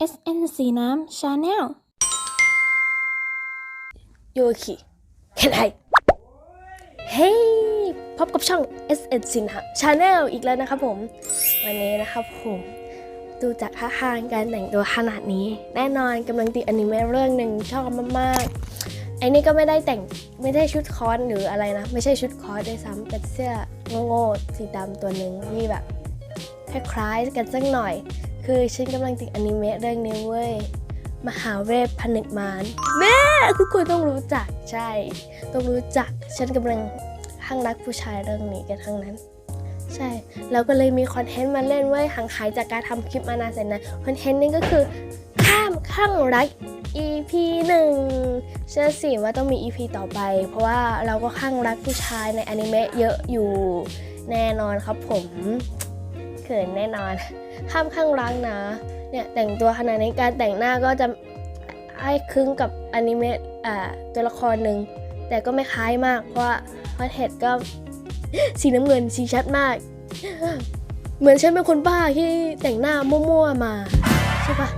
SNC น้ำชาแนลโยคิเคนไฮเฮ้ยพบกับช่อง S N สินหะชาแนลอีกแล้วนะครับผม วันนี้นะครับผมดูจากท่าทางการแต่งตัวขนาดนี้ แน่นอนกำลังติดอนิเมะเรื่องหนึ่งชอบมากๆไอ้นี่ก็ไม่ได้แต่งไม่ได้ชุดคอสหรืออะไรนะ ไม่ใช่ชุดคอสด้วยซ้ำเป็นเสื้อโง่ๆสีดำตัวหนึ่งที่แบบคล้ายๆกันสักหน่อย คือฉันกำลังติดอนิเมะเรื่องนี้เว้ย มหาเวทผนึกมารแม่ทุกคนต้องรู้จักใช่ ต้องรู้จัก ฉันกำลังข้างรักผู้ชายเรื่องนี้กันทั้งนั้น ใช่เราก็เลยมีคอนเทนต์มาเล่นเว้ยห่างหายจากการทำคลิปมานานแสนนานคอนเทนต์นี้ก็คือข้ามข้างรัก EP หนึ่งเชื่อสิว่าต้องมี EP ต่อไป เพราะว่าเราก็ข้างรักผู้ชายในอนิเมะเยอะอยู่แน่นอนครับผม เขินแน่นอน ข้ามข้างรักนะเนี่ยแต่งตัวขนาดนี้การแต่งหน้าก็จะให้คลึ้งกับอนิเมะอ่าตัวละครหนึ่งแต่ก็ไม่คล้ายมากเพราะว่าพระเทดก็สีน้ำเงินสีชัดมาก เหมือนฉันเป็นคนบ้าที่แต่งหน้ามั่วๆมาใช่ปะ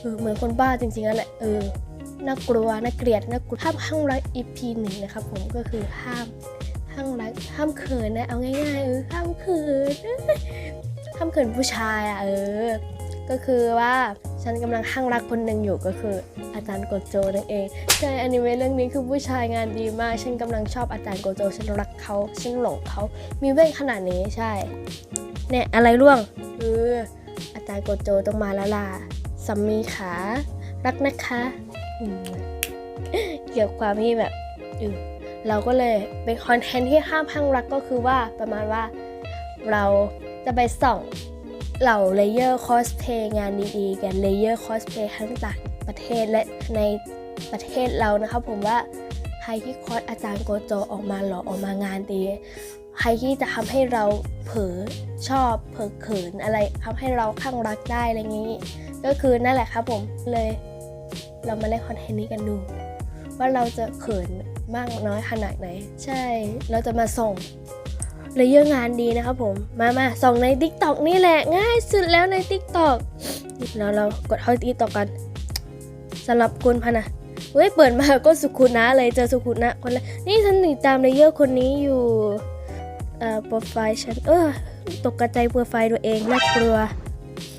เออเหมือนคนบ้าจริงๆนั่นแหละเออน่ากลัวน่าเกลียดน่ากลัวห้ามห้างรัก EP หนึ่งนะครับผมก็คือห้ามห้างรักห้ามเขินนะเอาง่ายๆเออห้ามเขิน ห้ามเขินผู้ชายอะเออ ก็คือว่าฉันกำลังข้างรักคนหนึ่งอยู่ก็คือ อาจารย์โกโจนั่นเองใช่อนิเมะเรื่องนี้คือผู้ชายงานดีมาก ฉันกำลังชอบอาจารย์โกโจ ฉันรักเขาฉันหลงเขา มีเว้นขนาดนี้ใช่ เนี่ยอะไรร่วงเอออาจารย์โกโจต้องมาแล้วล่ะสัมมีขารักนะคะเกี่ยวกับความที่แบบเออเราก็เลยเป็นคอนเทนต์ที่ห้ามข้างรักก็คือว่าประมาณว่าเรา จะไปส่องเหล่าเลเยอร์คอสเพย์งานดีๆ กันเลเยอร์คอสเพย์ทั้งต่างประเทศและในประเทศเรานะครับผมว่าใครที่คอสอาจารย์โกโจออกมาหล่อออกมางานดีใครที่จะทำให้เราเผลอชอบเผลอเขินอะไรทำให้เราข้างรักได้อะไรอย่างนี้ ก็คือนั่นแหละครับผมเลยเรามาเล่นคอนเทนต์นี้กันดู ว่าเราจะเขินมากน้อยขนาดไหน ใช่เราจะมาส่ง เลยเยอะงานดีนะครับผม มามาส่องใน t ิ k t o k นี่แหละง่ายสุดแล้วใน t ิ k t o k แล้วเรากดเข้า t ิ k t o k กันสำหรับคุณพนะเว้ยเปิดมาก็สุขุนะเลยเจอสุขุนะคนแรกนี่ฉันติดตามเลเยอร์คนนี้อยู่เอ่อโปรไฟล์ฉันเออตกกระจายโปรไฟล์ตัวเองน่ากลัว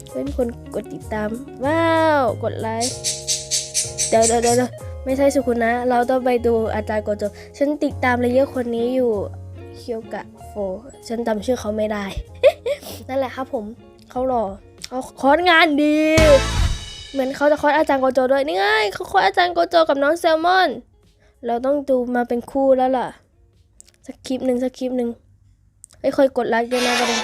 เฮ้ยมีคนกดติดตาม ว้าว กดไลค์เดี๋ยวเดี๋ยวเดี๋ยวไม่ใช่สุขุนะ เราต้องไปดูอาจารย์โกโจฉันติดตามเลเยอร์คนนี้อยู่เคียวกะ โฟฉันจำชื่อเขาไม่ได้ นั่นแหละครับผมเขาหล่อเขาคอร์สงานดี เหมือนเขาจะคอร์สอาจารย์โกโจด้วยนี่ไงเขาคอร์สอาจารย์โกโจกับน้องแซลมอน เราต้องดูมาเป็นคู่แล้วล่ะสักคลิปหนึ่งสักคลิปหนึ่งไอ้ยเคยกดไลค์ด้วยนะประเด็น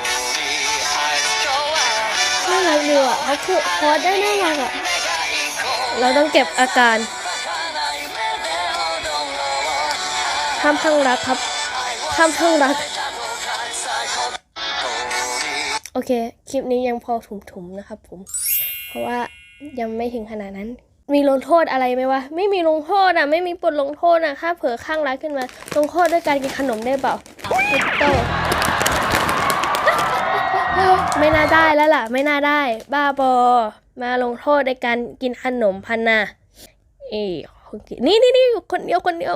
น่ารักดีอะเขาคือคอร์สได้น่ารักอะเราต้องเก็บอาการห้ามข้างรักครับห้ามข้างรัก โอเค คลิปนี้ยังพอถุมๆนะครับผม เพราะว่ายังไม่ถึงขนาดนั้น มีลงโทษอะไรไหมวะ ไม่มีลงโทษอะ ไม่มีบทลงโทษอะ ถ้าเผลอข้างรักขึ้นมา ลงโทษด้วยการกินขนมได้เปล่าติดโตไม่น่าได้แล้วล่ะ ไม่น่าได้ บ้าบอ มาลงโทษในการกินขนมพันนะเอ้คนนี่นี่นี่คนเดียวคนเดียว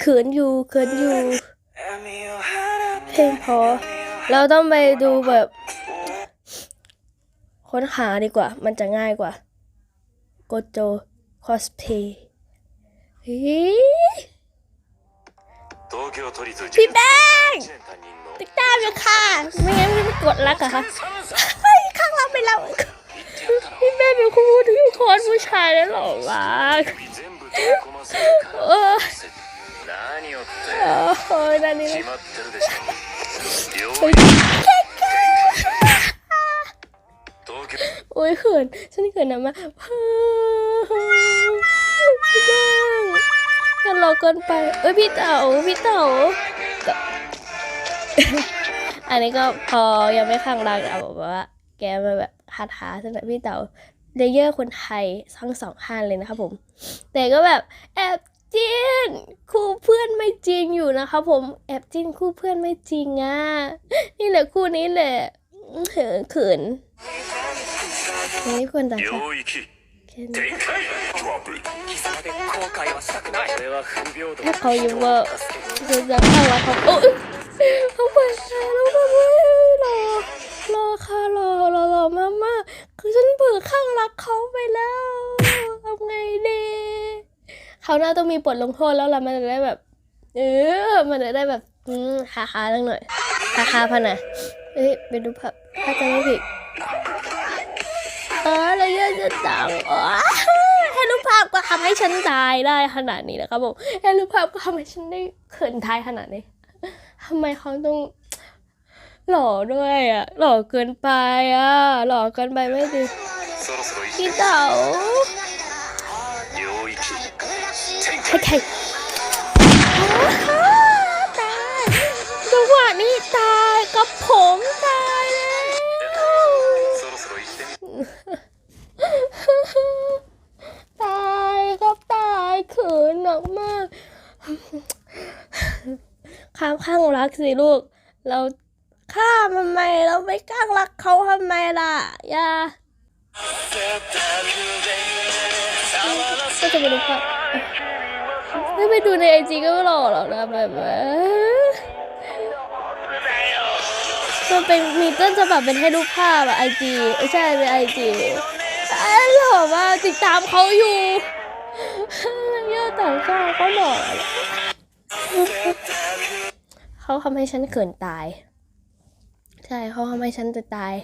เขินอยู่เขินอยู่ เพลงพอ เราต้องไปดูแบบ ค้นหาดีกว่า มันจะง่ายกว่า โกโจคอสเพย์พี่แบงติ๊กตามอยู่ค่ะ ไม่งั้นไม่กดแลักอะค่ะข้างล่างไปแล้วพี่แม่เป็นคู่ที่คอนผู้ชายได้หล่อมาก 部取り込ませるか เออ ら何をって โอ้ยนั่นนี่ 決まってるでしょ病 เฮ้ย 院東京 โอ้ยเขินฉันเขินนะมาเฮ้ พี่แดงอย่ารอเกินไป เอ้ยพี่เต๋าพี่เต๋าก็ อันนี้ก็พอยังไม่ข้างรักเอาแบบว่า แกมาแบบฮาทาสำหรับพี่เต๋าเลเยอร์คนไทยทั้งสองข้างเลยนะครับผม แต่ก็แบบแอบ จิ้นคู่เพื่อนไม่จริงอยู่นะคะ ผมแอบจิ้นคู่เพื่อนไม่จริงอะนี่แหละคู่นี้แหละเขินนี่ควรจะถ้าเขาอยู่ว่าจะจะเข้าว่าเขาโอ้ยเขาเปิดตาแล้วแบบเว้ยรอรอค่ะรอรอรอมากๆคือฉันเบื่อข้างรักเขาไปแล้วทำไงดี เขาน่าต้องมีบทลงโทษแล้วล่ะมันจะได้แบบ เออ มันจะได้แบบอืมฮาฮาตั้งหน่อยฮาฮาพันนะเอ้ยไปดูภาพถ้าจะไม่ผิดเออแล้วยังจะตังให้รูปภาพก็ทำให้ฉันตายได้ขนาดนี้นะครับผมให้รูปภาพก็ทำให้ฉันได้เขินทายขนาดนี้ทำไมเขาต้องหล่อด้วยอะ หล่อเกินไปอะ หล่อเกินไปไม่ดีพี่เต๋า ช่ใช่ตายจังหวะนี้ตายกับผมตายแล้ตายก็ตายเขินหนักมากข้ามข้างรักสิลูก เราฆ่าทำไมเราไม่กล้ารักเขาทำไมล่ะย่าก็จะไปดูค่ะ ไม่ไปดูในไอจีก็ไม่หล่อหรอกนะแบบว่ามันเป็นมีต้นฉบับเป็นให้รูปภาพอะไอจีใช่เป็นไอจีหล่อมากติดตามเขาอยู่ยอดต่างชาติเขาหล่อเขาทำให้ฉันเขินตาย ใช่เขาทำให้ฉันจะตาย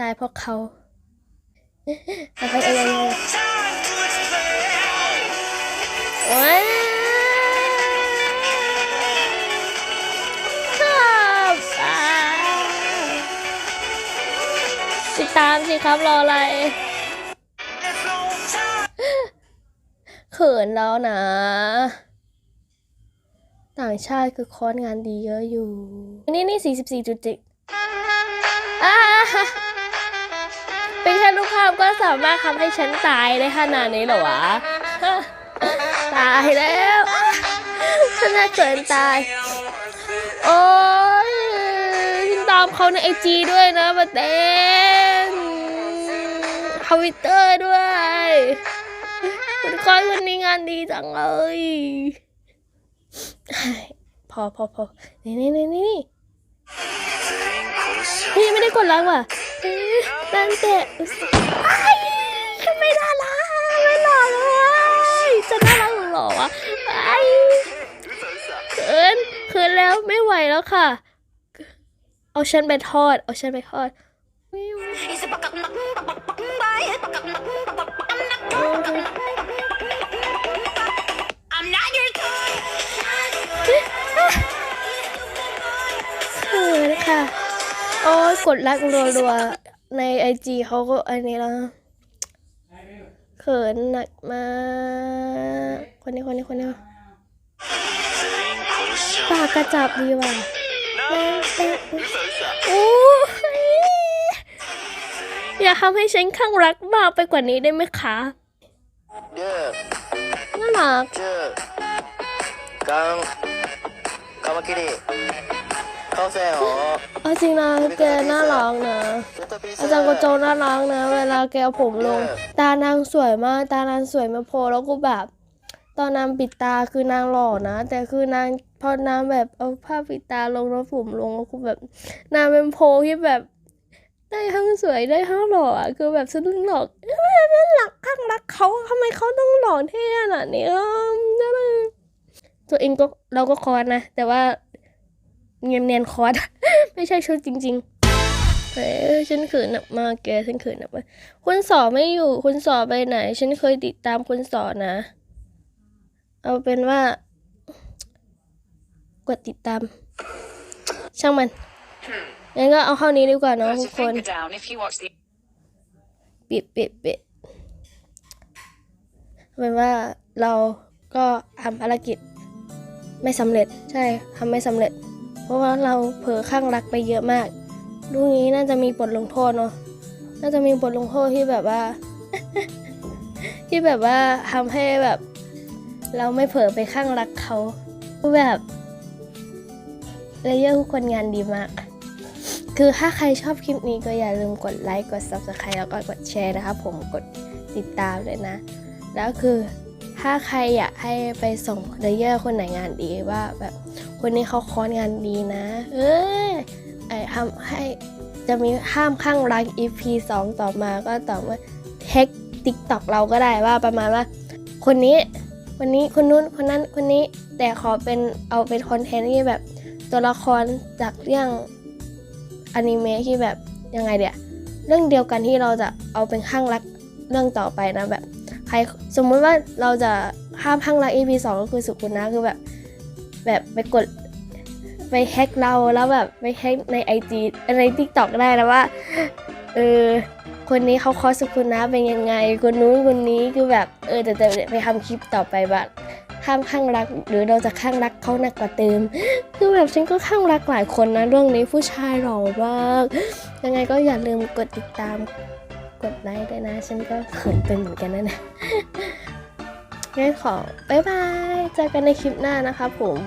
ตายเพราะเขาอะไรอะไรอะไร ติดตามสิครับรออะไรเขินแล้วนะ ต่างชาติคือคอร์สงานดีเยอะอยู่ นี่นี่สี่สิบสี่จุดเจ็ดอาเป็นแค่รูปภาพก็สามารถทำให้ฉันตายได้ขนาดนี้เหรอวะ ตายแล้วฉันน่าเกินตาย โอ้ยฉันตามเขาในไอจีด้วยนะมาเต้ อมพิวเตอร์ด้วยคุณคอยวันนี้งานดีจังเลย พอพอพอนี่นี่นี่นี่พี่ไม่ได้กดรักว่ะนั่นแต่ทำไมน่ารักไม่หล่อเลยจะน่ารักหล่อวะไอ้เขินเขินแล้วไม่ไหวแล้วค่ะ เอาฉันไปทอด เอาฉันไปทอด ดไลค์รัวๆในไอจีเขาก็อันนี้ละเขินหนักมากคนนี้คนนี้คนนี้ปากกระจับดีว่ะโอ้อย่าทำให้ฉันข้างรักมากไปกว่านี้ได้ไหมคะน่ารักา운까마ดี เขาแซวอ๋อจริงนะแกน่ารักนะ อาจารย์กโจน่ารักนะ เวลาแกเอาผมลง ตานางสวยมาก ตานางสวยมาโพแล้วกูแบบ ตอนนางปิดตาคือนางหล่อนะ แต่คือนางพอนางแบบเอาผ้าปิดตาลงแล้วผมลงแล้วกูแบบ นางเป็นโพที่แบบ ได้ทั้งสวยได้ทั้งหล่อคือแบบสนุกหลอกนั่นหลักข้างรักเขาทำไมเขาต้องหล่อเท่ขนาดนี้ตัวเองก็เราก็คอนนะ แต่ว่า เนียนเนียนๆคอร์สไม่ใช่ชุดจริงๆเฮ้ยฉันเขินหนักมากแกฉันเขินหนักมากคุณสอไม่อยู่ คุณสอไปไหน ฉันเคยติดตามคุณสอนะ เอาเป็นว่า กดติดตาม ช่างมันงั้นก็เอาเข้านี้ดีกว่าเนาะ Put ทุ your กคน finger down if you watch the ปิดปิดปิดเป็นว่าเราก็ทำภารกิจไม่สำเร็จใช่ทำไม่สำเร็จเพ ราะว่าเราเผลอข้างรักไปเยอะมากดูงี้น่าจะมีบทลงโทษเนาะน่าจะมีบทลงโทษที่แบบว่า ที่แบบว่าทำให้แบบ เราไม่เผลอไปข้างรักเขาแบบเลเยอร์ทุกคนงานดีมาก คือถ้าใครชอบคลิปนี้ก็อย่าลืมกดไลค์กด subscribe แล้วก็กดแชร์นะครับผมกดติดตามเลยนะ แล้วคือถ้าใครอยากให้ไปส่งเลเยอร์คนไหนงานดีว่าแบบ คนนี้เขาคอนงานดีนะ เอ้ยไอทำให้จะมีห้ามข้างรัก EP 2 ต่อมาก็ต่อเมื่อเทคติ๊กต็อกเราก็ได้ว่าประมาณว่า คนนี้คนนี้คนนู้นคนนั้นคนนี้แต่ขอเป็นเอาเป็นคอนเทนต์ที่แบบตัวละครจากเรื่องอนิเมะที่แบบยังไงเดียเรื่องเดียวกันที่เราจะเอาเป็นข้างรักเรื่องต่อไปนะแบบใครสมมุติว่าเราจะห้ามข้างรัก EP 2ก็คือสุกุนะคือแบบ แบบไปกดไปแฮกเราแล้วแบบไปแฮกใน IG ใน TikTok ได้นะว่าเออคนนี้เขาคอสสุกุนะเป็นยังไง คนนู้นคนนี้คือแบบเออแต่จะไปทำคลิปต่อไปแบบห้ามข้างรัก หรือเราจะข้างรักเขาหนักกว่าเติม คือแบบฉันก็ข้างรักหลายคนนะเรื่องนี้ผู้ชายหล่อมากยังไงก็อย่าลืมกดติดตามกดไลค์ด้วยนะ ฉันก็เขินเป็นเหมือนกันนะนี่ย งั้นขอบ๊ายบาย เจอกันในคลิปหน้านะคะผม